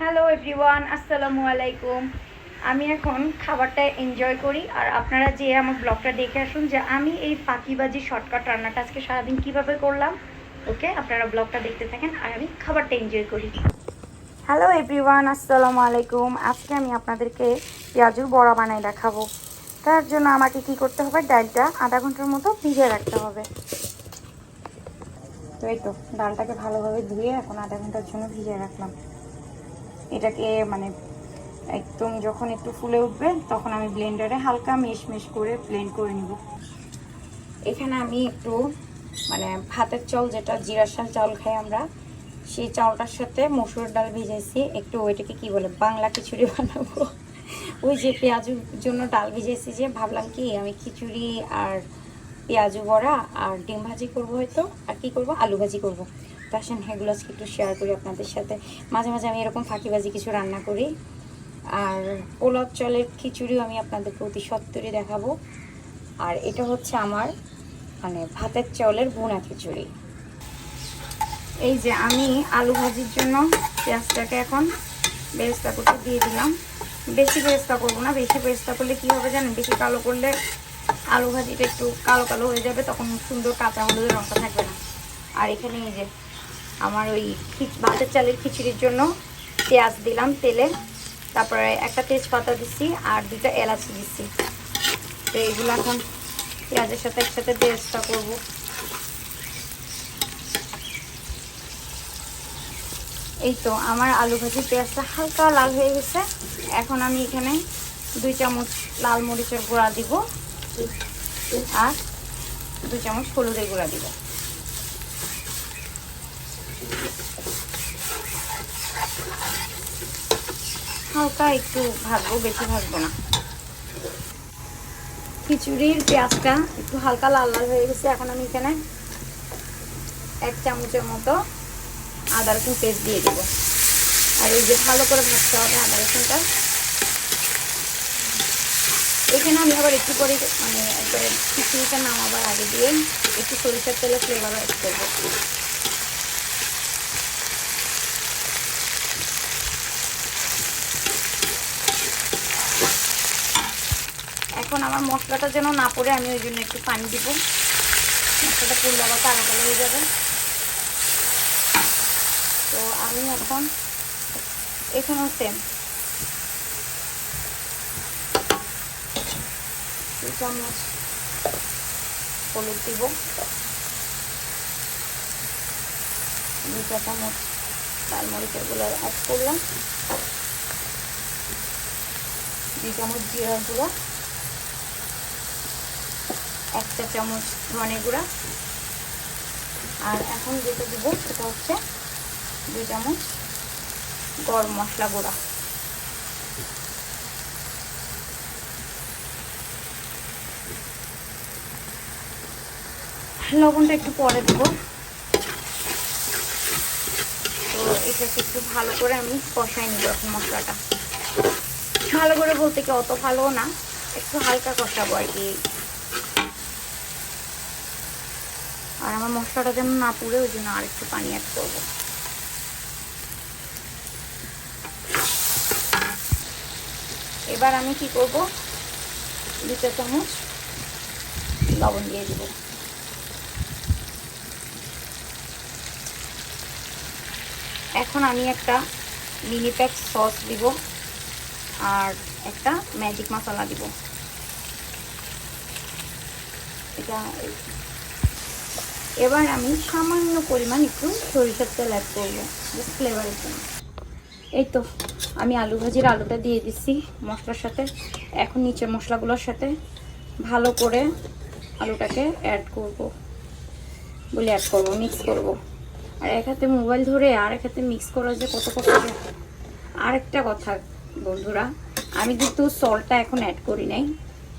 Hello everyone আসসালামু আলাইকুম আমি এখন খাবারটা এনজয় করি, আর আপনারা যে আমার ব্লগটা দেখে আসুন যে আমি এই ফাঁকিবাজি শর্টকাট রান্নাটা আজকে সারাদিন কীভাবে করলাম ওকে আপনারা ব্লগটা দেখতে থাকেন, আর আমি খাবারটা এনজয় করি। হ্যালো এভরিওয়ান আসসালামু আলাইকুম আজকে আমি আপনাদেরকে পেঁয়াজুর বড়া বানাই দেখাবো। তার জন্য আমাকে কি করতে হবে? ডালটা আধা ঘণ্টার মতো ভিজিয়ে রাখতে হবে। তো এই তো, ডালটাকে ভালোভাবে ধুয়ে এখন আধা ঘণ্টার জন্য ভিজিয়ে রাখলাম। এটাকে মানে একদম যখন একটু ফুলে উঠবে, তখন আমি ব্লেন্ডারে হালকা মেশ মেশ করে ব্লেন্ড করে নিব। এখানে আমি একটু মানে ভাতের চাল, যেটা জিরার শাল চাউল খাই আমরা, সেই চাউলটার সাথে মসুর ডাল ভিজাইছি। একটু ওইটাকে কি বলে, বাংলা খিচুড়ি বানাবো। ওই যে পেঁয়াজুর জন্য ডাল ভিজাইছি যে, ভাবলাম কি আমি খিচুড়ি আর পেঁয়াজু বড়া আর ডিম ভাজি করব হয়তো। আর কি করব? আলু ভাজি করব। আসেন, এগুলো আজকে একটু শেয়ার করি আপনাদের সাথে। মাঝে মাঝে আমি এরকম ফাঁকিবাজি কিছু রান্না করি। আর পোলাও চলের খিচুড়িও আমি আপনাদেরকে অতি সত্তরই দেখাবো। আর এটা হচ্ছে আমার মানে ভাতের চাউলের ভুনা খিচুড়ি। এই যে আমি আলু ভাজির জন্য পেঁয়াজটাকে এখন বেরেস্তা করতে দিয়ে দিলাম। বেশি বেরেস্তা করব না, বেশি বেরেস্তা করলে কী হবে জানেন? বেশি কালো করলে আলু ভাজিটা একটু কালো কালো হয়ে যাবে, তখন সুন্দর কাঁচা হলুদের রঙটা থাকবে না। আর এখানে এই যে আমার ওই ভাতের চালের খিচুড়ির জন্য পেঁয়াজ দিলাম তেলে। তারপরে একটা তেজপাতা দিচ্ছি আর দুটো এলাচি দিচ্ছি তো এইগুলো এখন পেঁয়াজের সাথে একসাথে বেরেস্তা করব। এই তো আমার আলু ভাজি পেঁয়াজটা হালকা লাল হয়ে গেছে। এখন আমি এখানে দুই চামচ লাল মরিচের গুঁড়া দিব। আর দুই চামচ হলুদের গুঁড়া দিব। হালকা একটু ভাজবো, বেশি ভাজবো না। খিচুড়ির পেঁয়াজটা একটু হালকা লাল লাল হয়ে গেছে, এখন আমি এখানে এক চামচের মতো আদা রসুন পেস্ট দিয়ে দেবো। আর এই যে ভালো করে ভাজতে হবে আদা রসুনটা। এখানে আমি আবার একটু করে মানে একবারে খিচুড়িটা নামাবার আগে দিয়ে একটু সরিষার তেলে ফ্লেভার অ্যাড করব। এখন আমার মশলাটা যেন না পড়ে, আমি ওই জন্য একটু পানি দিব। মশলাটা পুরলে আবার কালো কালো হয়ে যাবে। তো আমি এখন এখানেও সেম দু চামচ হলুদ দিব। দুটা চামচ লাল মরিচের গুঁড়ো অ্যাড করলাম। দুই চামচ জিরার গুঁড়া। একটা চামচ ধনে গুঁড়া। আর এখন যেটা দিব সেটা হচ্ছে দুই চামচ গরম মশলা গুঁড়া। লবণটা একটু পরে দেব। তো এটাকে একটু ভালো করে আমি কষাই নিব এখন মশলাটা। ভালো করে বলতে কি অত ভালো না, একটু হালকা কষাবো আর কি। আর আমার মশলাটা যেন না পুড়ে, ওই জন্য আর একটু পানি অ্যাড করব। এবার আমি কি করব? দুটো চামচ লবণ দিয়ে দিব। এখন আমি একটা মিনি প্যাক সস দিব আর একটা ম্যাজিক মশলা দিব। এটা এবার আমি সামান্য পরিমাণ একটু সরিষার তেল অ্যাড করব জাস্ট ফ্লেভারের জন্য। এই তো, আমি আলু ভাজির আলুটা দিয়ে দিচ্ছি মশলার সাথে। এখন নিচের মশলাগুলোর সাথে ভালো করে আলুটাকে অ্যাড করব, বলে অ্যাড করব মিক্স করব। আর এক হাতে মোবাইল ধরে, আর এক হাতে মিক্স করা যে কত কষ্ট। আরেকটা কথা বন্ধুরা, আমি কিন্তু সল্টটা এখন অ্যাড করি নাই।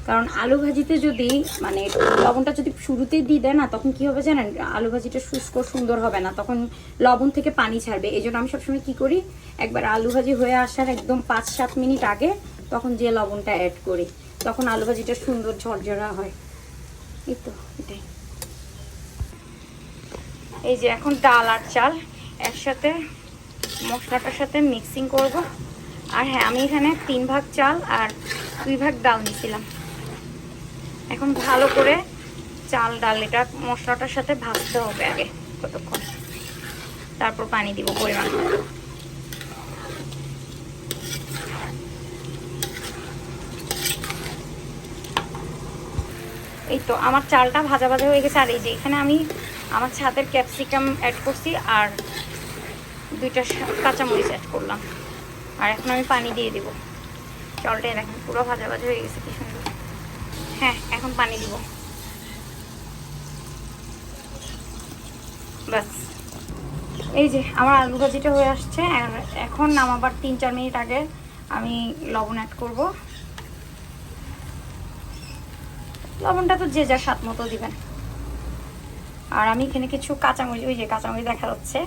কারণ আলু ভাজিতে যদি মানে লবণটা যদি শুরুতেই দিয়ে দেয় না, তখন কি হবে জানেন? আলু ভাজিটা শুষ্ক, সুন্দর হবে না। তখন লবণ থেকে পানি ছাড়বে। এই জন্য আমি সবসময় কি করি? একবার আলু ভাজি হয়ে আসার একদম পাঁচ সাত মিনিট আগে তখন যে লবণটা অ্যাড করি, তখন আলু ভাজিটা সুন্দর ঝরঝরা হয়। এই তো, এটাই। এই যে এখন ডাল আর চাল একসাথে মশলাটার সাথে মিক্সিং করব। আর হ্যাঁ আমি এখানে তিন ভাগ চাল আর দুই ভাগ ডাল নিয়েছিলাম। এখন ভালো করে চাল, ডাল, এটা মশলাটার সাথে ভাজতে হবে আগে কতক্ষণ। তারপর পানি দিব পরিমাণ এই তো, আমার চালটা ভাজা ভাজা হয়ে গেছে, আর এই যে এখানে আমি আমার ছাদের ক্যাপসিকাম অ্যাড করছি, আর দুইটা কাঁচামরিচ অ্যাড করলাম। আর এখন আমি পানি দিয়ে দিব। চালটা দেখেন পুরো ভাজা ভাজা হয়ে গেছে, কি সুন্দর। হ্যাঁ এখন পানি দিব। ব্যাস। এই যে, আমার আলু ভাজিটা হয়ে আসছে। এখন নামাবার তিন চার মিনিট আগে আমি লবণ অ্যাড করব। লবণটা তো যে যার স্বাদ মতো দিবেন। আর আমি এখানে কিছু কাঁচামরিচ, ওই যে কাঁচামরিচ দেখা যাচ্ছে।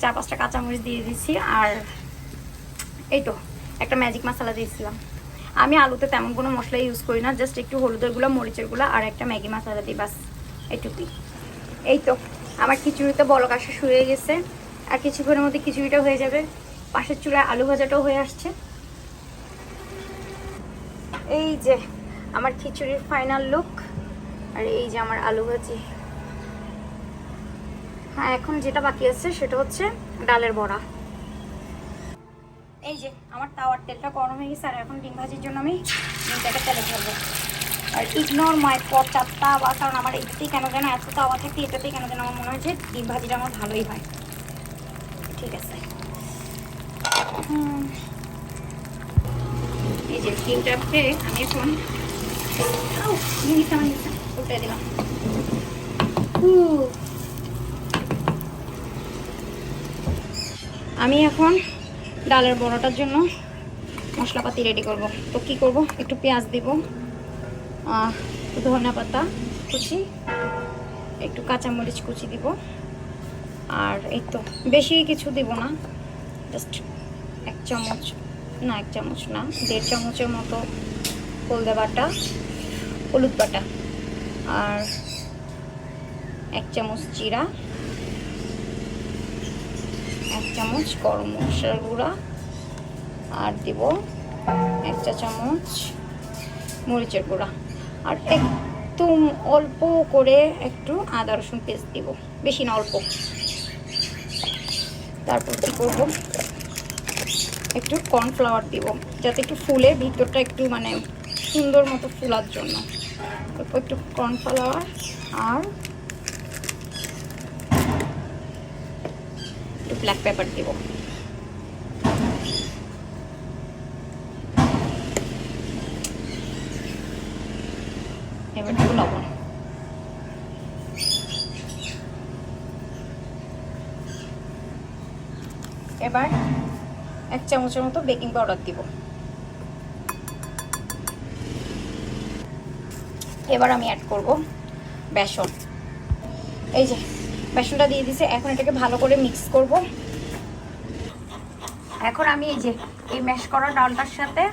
চার পাঁচটা কাঁচামরিচ দিয়ে দিচ্ছি আর এই তো, একটা ম্যাজিক মশলা দিয়েছিলাম। আমি আলুতে তেমন কোনো মশলা ইউজ করি না জাস্ট একটু হলুদের গুঁড়া, মরিচের গুঁড়া আর একটা ম্যাগি মশলা দিই, বাস এইটুকুই এই তো, আমার খিচুড়িতে বলক শুরু হয়ে গেছে। আর কিছুক্ষণের মধ্যে খিচুড়িটা হয়ে যাবে। পাশের চূড়ায় আলু ভাজাটাও হয়ে আসছে। এই যে, আমার খিচুড়ির ফাইনাল লুক আর এই যে আমার আলু ভাজি। হ্যাঁ এখন যেটা বাকি আছে সেটা হচ্ছে ডালের বড়া। এই যে, আমার তাওয়ার তেলটা গরম হয়ে গেছে, আর এখন ডিম ভাজির জন্য আমি ডিমটাকে তেলে ফেলব আর ইগনোর মাই পটটা তাওয়া, কারণ আমার এটাতেই কেন যেন এত তাওয়া থাকে, এটাতেই কেন যেন আমার মনে হয় যে ডিম ভাজিটা আমার ভালোই হয় ঠিক আছে। এই যে ডিমটাকে আমি এখন উল্টে দিলাম। আমি এখন ডালের বড়াটার জন্য মশলাপাতি রেডি করব। তো কি করব? একটু পেঁয়াজ দিব ধনিয়া পাতা কুচি, একটু কাঁচামরিচ কুচি দিব। আর এই তো, বেশি কিছু দিব না জাস্ট এক চামচ, না, এক চামচ না, দেড় চামচের মতো হলদে বাটা, হলুদ বাটা, আর এক চামচ জিরা এক চামচ গরম মশলার গুঁড়া। আর দিব এক চা চামচ মরিচের গুঁড়া। আর একদম অল্প করে একটু আদা রসুন পেস্ট দিব। বেশি না, অল্প। তারপর কী করব? একটু কর্নফ্লাওয়ার দিব, যাতে একটু ফুলে ভিতরটা একটু মানে সুন্দর মতো ফুলার জন্য। অল্প একটু কর্নফ্লাওয়ার আর ব্ল্যাক পেপার দিব। এবার একটু লবণ। এবার এক চামচের মতো বেকিং পাউডার দিব। এবার আমি অ্যাড করব বেসন। এই যে বেসনটা দিয়ে দিছে এখন এটাকে ভালো করে মিক্স করব। এখন আমি এই যে, এই ম্যাশ করা ডালটার সাথে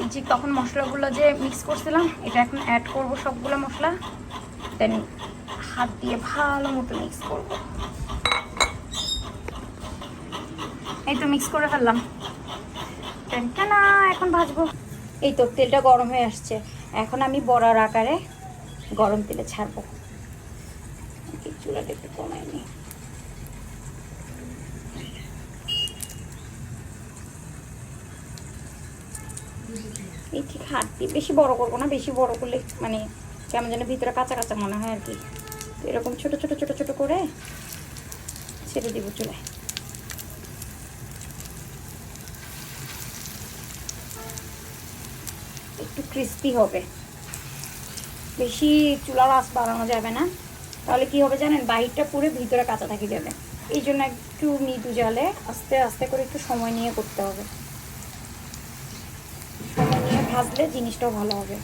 এই যে তখন মশলাগুলো যে মিক্স করছিলাম, এটা এখন অ্যাড করব সবগুলো মশলা। দেন হাত দিয়ে ভালো মতো মিক্স করব। এই তো মিক্স করে ফেললাম। না এখন ভাজবো। এই তো তেলটা গরম হয়ে আসছে। এখন আমি বড়ার আকারে গরম তেলে ছাড়বো। চুলাটা একটু কমাই নি এই ঠিক হাত দিয়ে বেশি বড় করব না, বেশি বড় করলে মানে কেমন যেন ভিতরে কাঁচা কাঁচা মনে হয় আর কি। এরকম ছোট ছোট ছোট ছোট করে ছেড়ে দিব চুলায়। একটু ক্রিস্পি হবে। বেশি চুলার আঁচ বাড়ানো যাবে না। তাহলে কি হবে জানেন? বাহিরটা পুরো ভিতরে কাঁচা থেকে যাবে। এই জন্য একটু মৃদু জলে আস্তে আস্তে করে একটু সময় নিয়ে করতে হবে। সময় নিয়ে ভাজলে জিনিসটাও ভালো হবে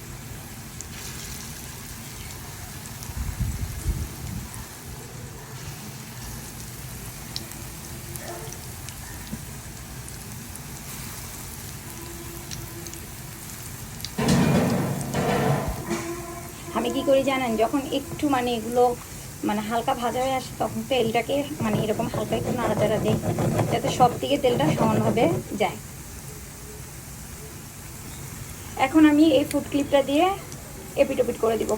আমি কি করি জানেন, যখন একটু মানে এগুলো মানে হালকা ভাজা হয়ে আসে তখন তেলটাকে মানে এরকম হালকা একটু নাড়াচাড়া দিই, যাতে সব দিকে তেলটা সমানভাবে যায়। এখন আমি এই ফুড ক্লিপটা দিয়ে এপিট ওপিট করে দিব।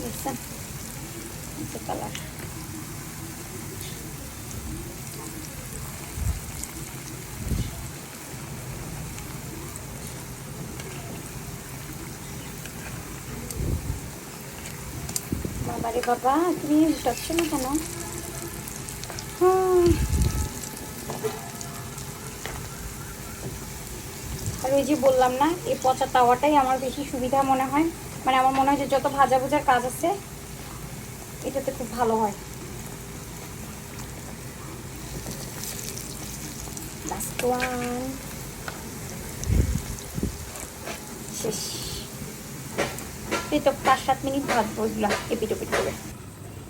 দেখছেন কালার বাবারে বাবা তুমি উঠাচ্ছ না কেন। আর ওই যে বললাম না এই পচা তাওয়াটাই আমার বেশি সুবিধা মনে হয় মানে আমার মনে হয় যে যত ভাজা ভুজার কাজ আছে, এটাতে খুব ভালো হয়। লাস্ট শেষ। পাঁচ, সাত মিনিট ভাজবো এগুলো, এপিট করে।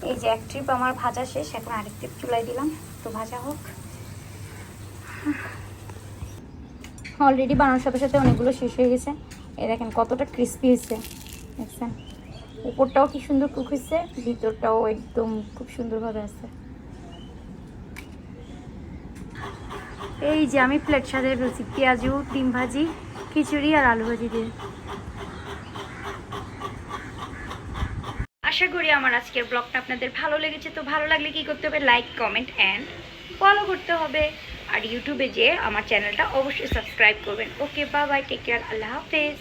এই যে এক ট্রিপ আমার ভাজা শেষ, এখন আরেক ট্রিপ চুলাই দিলাম, তো ভাজা হোক। অলরেডি বানানোর সাথে সাথে অনেকগুলো শেষ হয়ে গেছে। এ দেখেন কতটা ক্রিস্পি হয়েছে। দেখছেন? উপরটাও কি সুন্দর কুক হয়েছে ভিতরটাও একদম খুব সুন্দরভাবে আছে। এই যে আমি প্লেট সাজিয়ে ফেলছি, পেঁয়াজু, ডিম ভাজি, খিচুড়ি আর আলু ভাজি দিয়ে। আশা করি আমার আজকের ব্লগটা আপনাদের ভালো লেগেছে, তো ভালো লাগলে কি করতে হবে? লাইক কমেন্ট অ্যান্ড ফলো করতে হবে। আর ইউটিউবে যেয়ে আমার চ্যানেলটা অবশ্যই সাবস্ক্রাইব করবেন। ওকে বা বাই টেক কেয়ার আল্লাহ হাফেজ।